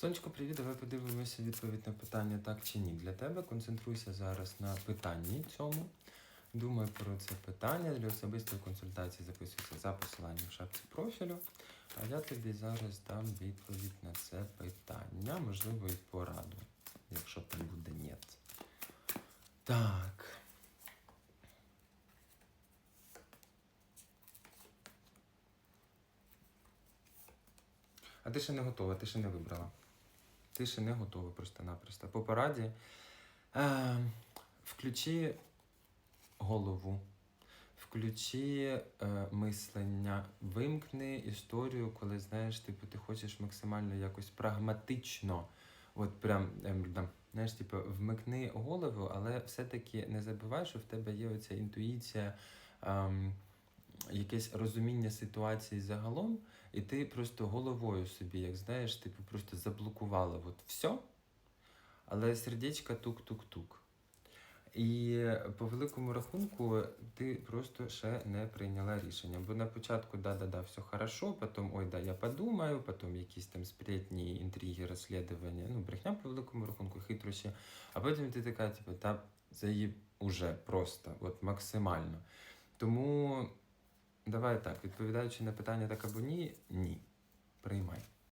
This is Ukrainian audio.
Сонечко, привіт, давай подивимося відповідь на питання так чи ні. Для тебе концентруйся зараз на питанні цьому. Думай про це питання для особистої консультації. Записуйся за посиланням в шапці профілю. А я тобі зараз дам відповідь на це питання, можливо, і пораду, якщо там буде ні. Так. А ти ще не готова, ти ще не вибрала. Ти ще не готова просто-напросто. По пораді. Е, включи голову, включи е, мислення, вимкни історію, коли знаєш, типу, ти хочеш максимально якось прагматично. От прям, ем, да, знаєш, типу, вмикни голову, але все-таки не забувай, що в тебе є оця інтуїція, ем, якесь розуміння ситуації загалом, і ти просто головою собі, як знаєш, типу, просто заблокувала от все, але сердечко тук-тук-тук. І по великому рахунку ти просто ще не прийняла рішення. Бо на початку да-да-да, все хорошо, потім ой, да, я подумаю, потім якісь там сплетні, інтриги, розслідування, ну, брехня по великому рахунку, хитрощі. А потім ти така, типу, та заїб уже просто, от максимально. Тому давай так, відповідаючи на питання так або ні, ні. Приймай.